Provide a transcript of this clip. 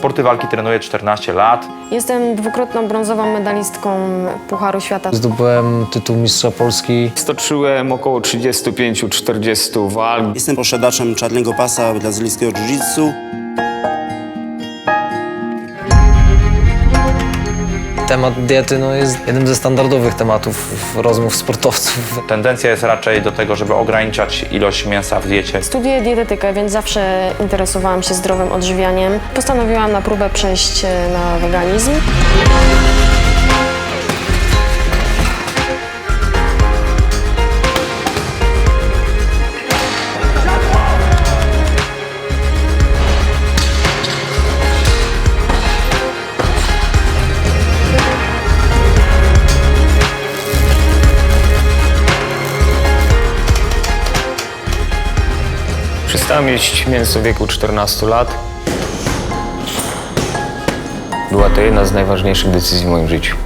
Sporty walki trenuję 14 lat. Jestem dwukrotną brązową medalistką Pucharu Świata. Zdobyłem tytuł mistrza Polski. Stoczyłem około 35-40 walk. Jestem posiadaczem czarnego pasa brazylijskiego jiu-jitsu. Temat diety no, jest jednym ze standardowych tematów rozmów sportowców. Tendencja jest raczej do tego, żeby ograniczać ilość mięsa w diecie. Studiuję dietetykę, więc zawsze interesowałam się zdrowym odżywianiem. Postanowiłam na próbę przejść e, na weganizm. Przestałem jeść mięso w wieku 14 lat. Była to jedna z najważniejszych decyzji w moim życiu.